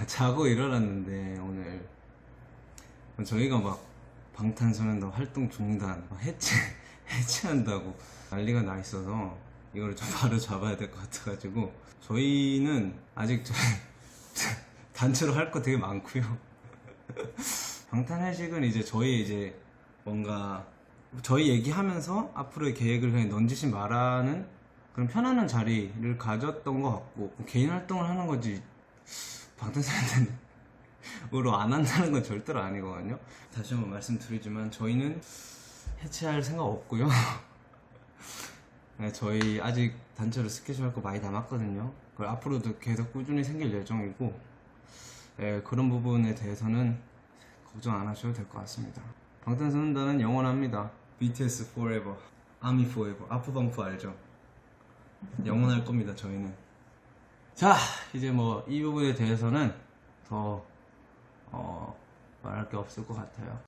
자고 일어났는데 오늘 저희가 막 방탄소년단 활동 중단 막 해체 해체한다고 난리가 나 있어서 이걸 좀 바로 잡아야 될 것 같아가지고 저희는 아직 저 단체로 할 거 되게 많고요. 방탄회식은 이제 저희 이제 뭔가 저희 얘기하면서 앞으로의 계획을 그냥 넌지시 말하는 그런 편안한 자리를 가졌던 것 같고 개인 활동을 하는 거지 방탄소년단으로 안 한다는 건 절대로 아니거든요. 다시 한번 말씀드리지만 저희는 해체할 생각 없고요. 네, 저희 아직 단체로 스케줄 할 거 많이 남았거든요. 그걸 앞으로도 계속 꾸준히 생길 예정이고 네, 그런 부분에 대해서는 걱정 안 하셔도 될 것 같습니다. 방탄소년단은 영원합니다. BTS forever, 아미 forever, 아프방프 알죠? 영원할 겁니다. 저희는. 자, 이제 뭐 이 부분에 대해서는 더 어, 말할 게 없을 것 같아요.